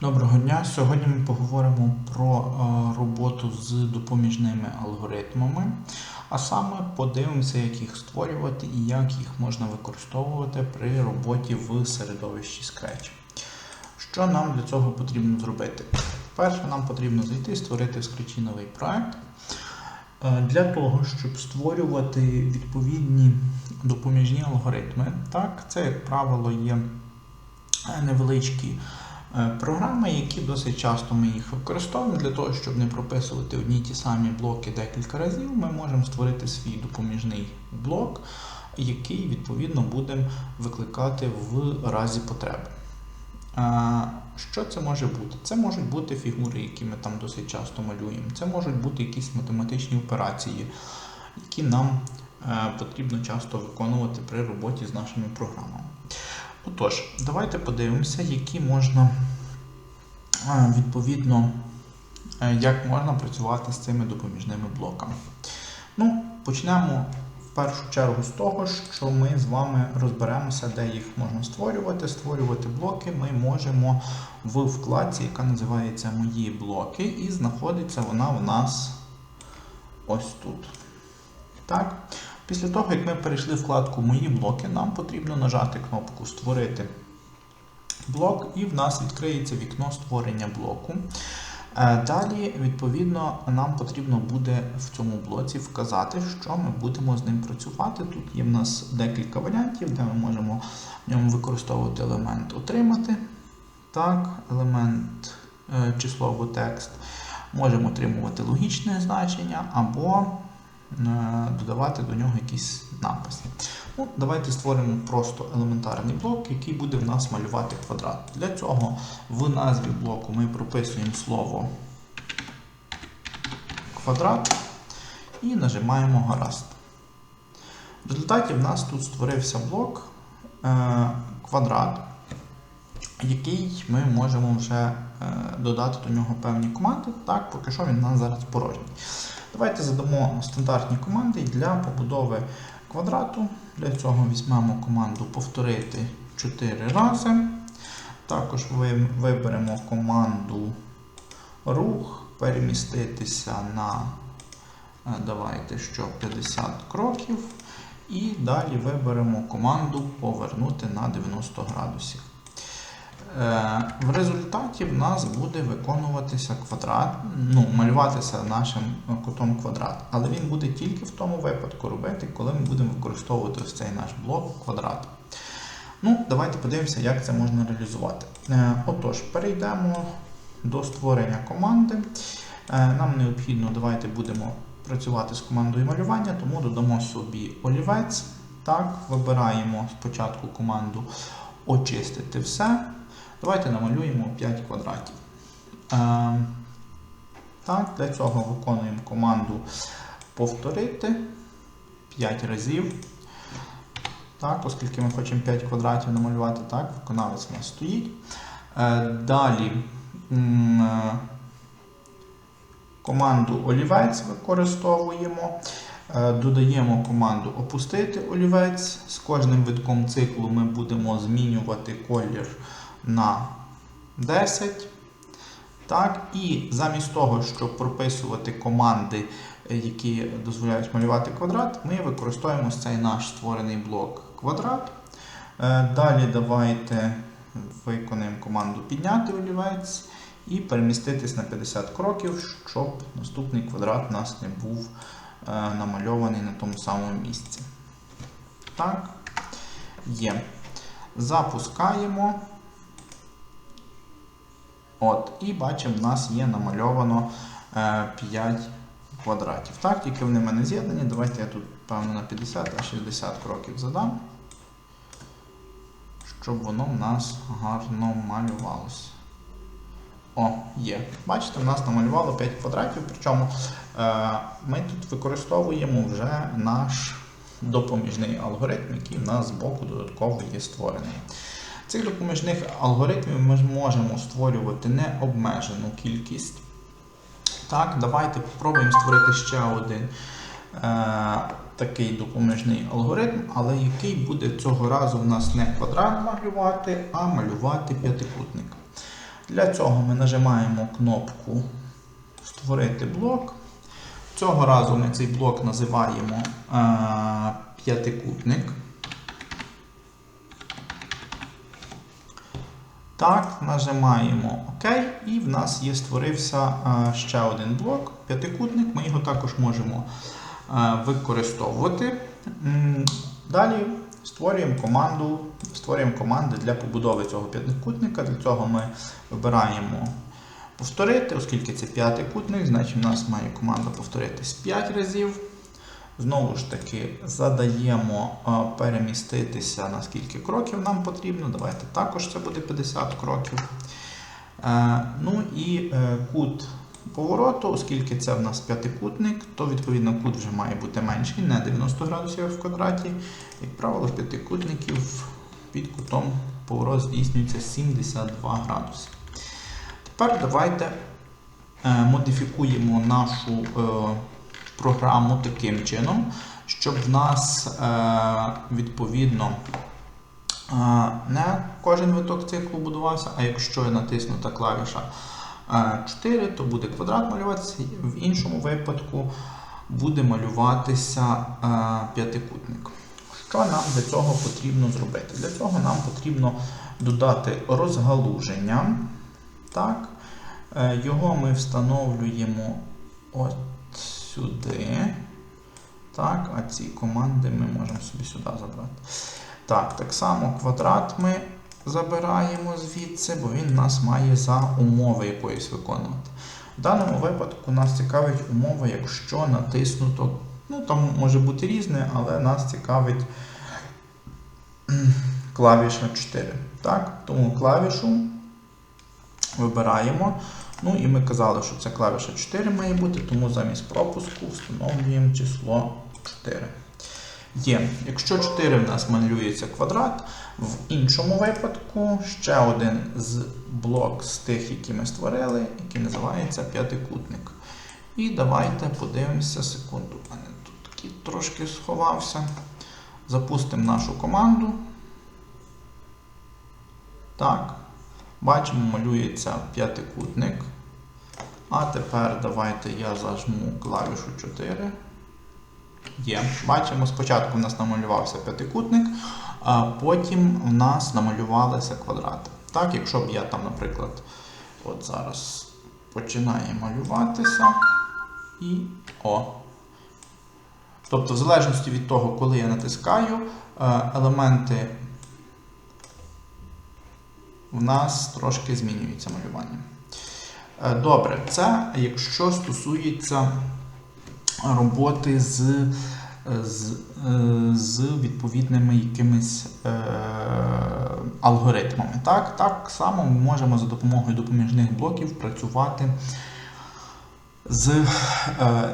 Доброго дня. Сьогодні ми поговоримо про е, роботу з допоміжними алгоритмами, а саме подивимося, як їх створювати і як їх можна використовувати при роботі в середовищі Scratch. Що нам для цього потрібно зробити? Перше, нам потрібно зайти, і створити в Scratch новий проект. Е, Для того, щоб створювати відповідні допоміжні алгоритми, так, це, як правило, є е, невеличкі програми, які досить часто ми їх використовуємо для того, щоб не прописувати одні ті самі блоки декілька разів. Ми можемо створити свій допоміжний блок, який відповідно будемо викликати в разі потреби. Що це може бути? Це можуть бути фігури, які ми там досить часто малюємо. Це можуть бути якісь математичні операції, які нам е, потрібно часто виконувати при роботі з нашими програмами. Отож, давайте подивимося, які можна е, відповідно, е, як можна працювати з цими допоміжними блоками. Ну, почнемо в першу чергу з того, що ми з вами розберемося, де їх можна створювати. Створювати блоки ми можемо в вкладці, яка називається Мої блоки, і знаходиться вона в нас ось тут. Так. Після того, як ми перейшли в вкладку Мої блоки, нам потрібно нажати кнопку Створити блок, і в нас відкриється вікно створення блоку. Е, Далі, відповідно, нам потрібно буде в цьому блоці вказати, що ми будемо з ним працювати. Тут є в нас декілька варіантів, де ми можемо в ньому використовувати елемент отримати. Так, елемент е, число або текст. Можемо отримувати логічне значення або додавати до нього якісь написи. Ну, Давайте створимо просто елементарний блок, який буде в нас малювати квадрат. Для цього в назві блоку ми прописуємо слово квадрат і нажимаємо гаразд. В результаті в нас тут створився блок е, квадрат, який ми можемо вже е, додати до нього певні команди. Так, поки що він у нас зараз порожній. Давайте задамо стандартні команди для побудови квадрату. Для цього візьмемо команду повторити 4 рази. Також виберемо команду рух, переміститися на е, давайте що 50 кроків. І далі виберемо команду повернути на 90 градусів. Е, В результаті в нас буде виконуватися квадрат, ну, малюватися нашим кутом квадрат. Але він буде тільки в тому випадку робити, коли ми будемо використовувати ось цей наш блок квадрат. Ну, давайте подивимося, як це можна реалізувати. Е, Отож, перейдемо до створення команди. Е, Нам необхідно, давайте будемо працювати з командою малювання, тому додамо собі олівець. Так, вибираємо спочатку команду очистити все. Давайте намалюємо 5 квадратів. Е, так, для цього виконуємо команду повторити 5 разів. Так, оскільки ми хочемо 5 квадратів намалювати, так, виконавець у нас стоїть. Е, далі е, команду олівець використовуємо. Додаємо команду опустити олівець. З кожним витком циклу ми будемо змінювати колір на 10. Так, І замість того, щоб прописувати команди, які дозволяють малювати квадрат, ми використовуємо цей наш створений блок квадрат. Е, Далі давайте виконаємо команду підняти олівець і переміститись на 50 кроків, щоб наступний квадрат у нас не був е, намальований на тому самому місці. Так, є. Запускаємо. От, І бачимо, в нас є намальовано е, 5 квадратів. Так, тільки вони в мене з'єднані. Давайте я тут, певно, на 50, а 60 кроків задам, щоб воно в нас гарно малювалося. О, є. Бачите, в нас намалювало 5 квадратів, причому е, ми тут використовуємо вже наш допоміжний алгоритм, який в нас з боку додатково є створений. Цих допоміжних алгоритмів ми можемо створювати необмежену кількість. Так, давайте спробуємо створити ще один е, такий допоміжний алгоритм, але який буде цього разу в нас не квадрат малювати, а малювати п'ятикутник. Для цього ми нажимаємо кнопку Створити блок. Цього разу ми цей блок називаємо е, п'ятикутник. Так, нажимаємо ОК, і в нас є створився е, ще один блок, п'ятикутник. Ми його також можемо е, використовувати. Далі створюємо команду, створюємо команди для побудови цього п'ятикутника. Для цього ми вибираємо повторити, оскільки це п'ятикутник, значить у нас має команда повторитись 5 разів. Знову ж таки, задаємо е, переміститися на скільки кроків нам потрібно. Давайте також це буде 50 кроків. Е, Ну і е, кут повороту, оскільки це в нас п'ятикутник, то відповідно кут вже має бути менший, не 90 градусів в квадраті. Як правило, в п'ятикутників під кутом поворот здійснюється 72 градуси. Тепер давайте модифікуємо нашу програму таким чином, щоб в нас е, відповідно е, не кожен виток циклу будувався, а якщо натиснута клавіша е, 4, то буде квадрат малюватися, в іншому випадку буде малюватися е, п'ятикутник. Що нам для цього потрібно зробити? Для цього нам потрібно додати розгалуження. Так. Е, Його ми встановлюємо от сюди. Так, а ці команди ми можемо собі сюди забрати. Так, так само квадрат ми забираємо звідси, бо він нас має за умови якоїсь виконувати. В даному випадку нас цікавить умова, якщо натиснуто. Ну, там може бути різне, але нас цікавить клавіша 4. Так, тому клавішу вибираємо. Ну і ми казали, що це клавіша 4 має бути, тому замість пропуску встановлюємо число 4. Є. Якщо 4 в нас малюється квадрат, в іншому випадку ще один з блок з тих, які ми створили, який називається п'ятикутник. І давайте подивимося секунду. У мене тут такий трошки сховався. Запустимо нашу команду. Так. Бачимо, малюється п'ятикутник. А тепер давайте я зажму клавішу 4. Є. Бачимо, спочатку в нас намалювався п'ятикутник, а потім в нас намалювалися квадрати. Так, якщо б я там, наприклад, от зараз починає малюватися і о. Тобто, в залежності від того, коли я натискаю, е, елементи в нас трошки змінюється малювання. Е, Добре, це якщо стосується роботи з, з, е, з відповідними якимись е, алгоритмами. Так, так само ми можемо за допомогою допоміжних блоків працювати з е,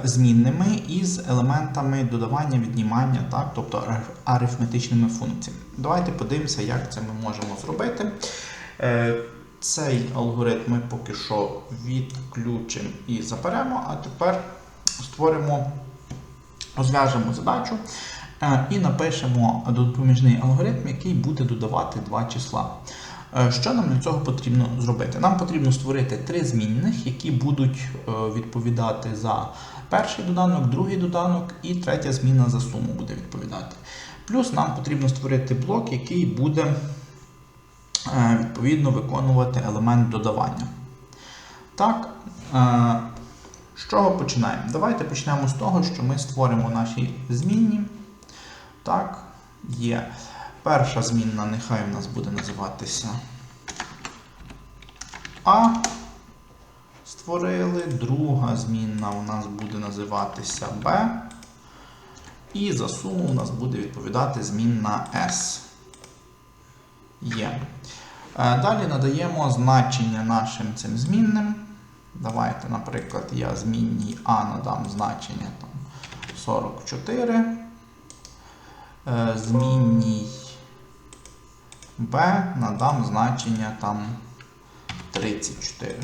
змінними і з елементами додавання, віднімання, так, тобто арифметичними функціями. Давайте подивимося, як це ми можемо зробити. Е, Цей алгоритм ми поки що відключимо і заберемо, а тепер створимо, розв'яжемо задачу е, і напишемо допоміжний алгоритм, який буде додавати два числа. Е, Що нам для цього потрібно зробити? Нам потрібно створити три змінних, які будуть відповідати за перший доданок, другий доданок і третя зміна за суму буде відповідати. Плюс нам потрібно створити блок, який буде відповідно виконувати елемент додавання. Так, е, з чого починаємо? Давайте почнемо з того, що ми створимо наші змінні. Так, є. Перша змінна, нехай у нас буде називатися А. Створили. Друга змінна у нас буде називатися Б. І за суму у нас буде відповідати змінна S. Є. Е, Далі надаємо значення нашим цим змінним. Давайте, наприклад, я змінній А надам значення там, 44. Е, Змінній Б надам значення там 34.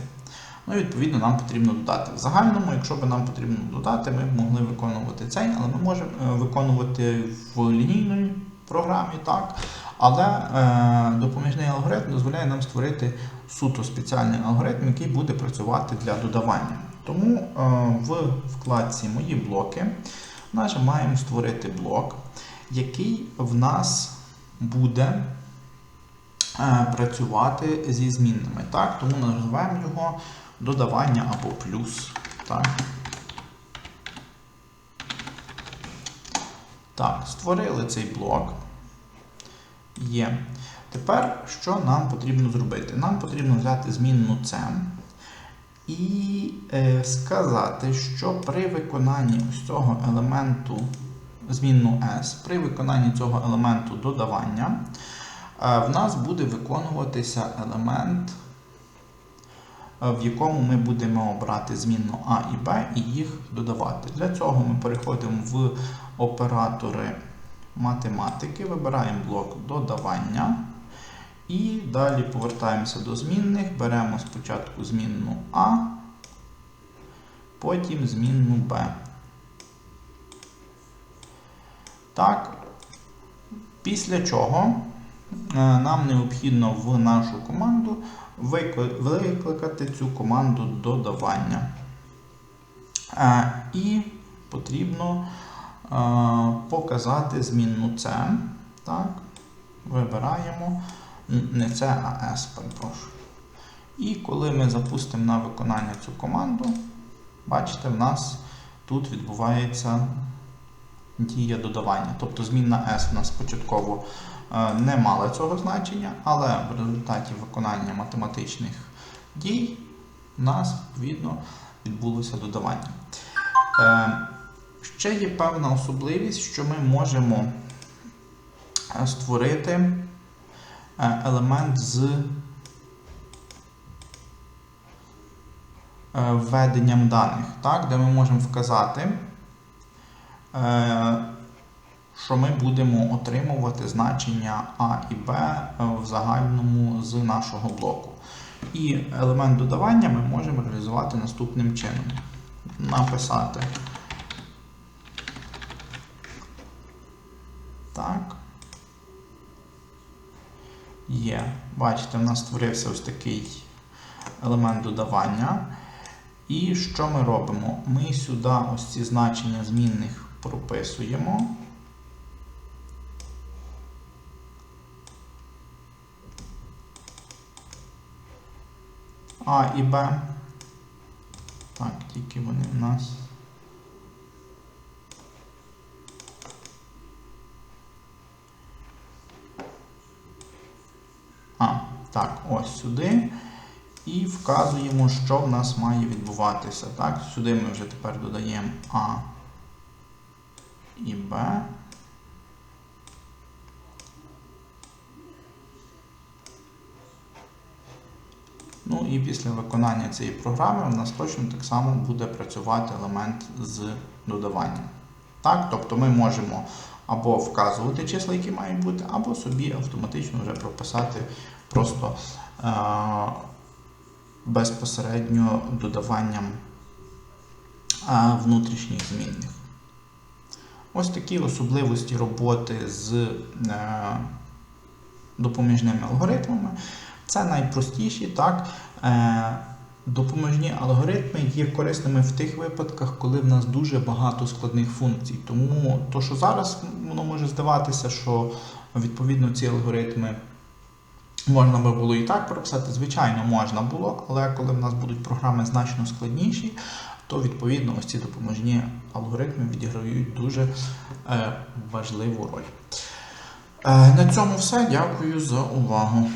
Ну, відповідно, нам потрібно додати. В загальному, якщо б нам потрібно додати, ми б могли виконувати цей, але ми можемо е, виконувати в лінійній програмі, так? Але е, допоміжний алгоритм дозволяє нам створити суто спеціальний алгоритм, який буде працювати для додавання. Тому е, в вкладці Мої блоки нажимаємо Створити блок, який в нас буде е, працювати зі змінними. Так? Тому називаємо його додавання або плюс. Так? Так, створили цей блок. Є. Тепер що нам потрібно зробити? Нам потрібно взяти змінну C і е, сказати, що при виконанні ось цього елементу змінну S, при виконанні цього елементу додавання, е, в нас буде виконуватися елемент, е, в якому ми будемо обрати змінну А і Б і їх додавати. Для цього ми переходимо в оператори математики, вибираємо блок додавання. І далі повертаємося до змінних, беремо спочатку змінну А, потім змінну Б. Так, після чого е, нам необхідно в нашу команду викликати цю команду додавання. Е, І потрібно показати змінну C. Так, Вибираємо не це, а S, перепрошую. І коли ми запустимо на виконання цю команду, бачите, в нас тут відбувається дія додавання. Тобто змінна S в нас спочатково е, не мала цього значення, але в результаті виконання математичних дій у нас, відповідно, відбулося додавання. Е, ще є певна особливість, що ми можемо е, створити елемент з введенням даних, так, де ми можемо вказати, що ми будемо отримувати значення А і Б в загальному з нашого блоку. І елемент додавання ми можемо реалізувати наступним чином. Написати. Так. Є. Бачите, в нас створився ось такий елемент додавання. І що ми робимо? Ми сюди ось ці значення змінних прописуємо. А і Б. Так, тільки вони в нас. А, так, ось сюди. І вказуємо, що в нас має відбуватися. Так, Сюди ми вже тепер додаємо А і Б. Ну і після виконання цієї програми в нас точно так само буде працювати елемент з додаванням. Так, Тобто ми можемо або вказувати числа, які мають бути, або собі автоматично вже прописати просто е безпосередньо додаванням е внутрішніх змінних. Ось такі особливості роботи з е допоміжними алгоритмами. Це найпростіші, так. Е Допоможні алгоритми є корисними в тих випадках, коли в нас дуже багато складних функцій. Тому то, що зараз воно може здаватися, що відповідно ці алгоритми можна би було і так прописати, звичайно, можна було, але коли в нас будуть програми значно складніші, то відповідно ось ці допоможні алгоритми відіграють дуже е, важливу роль. Е, на цьому все. Дякую за увагу.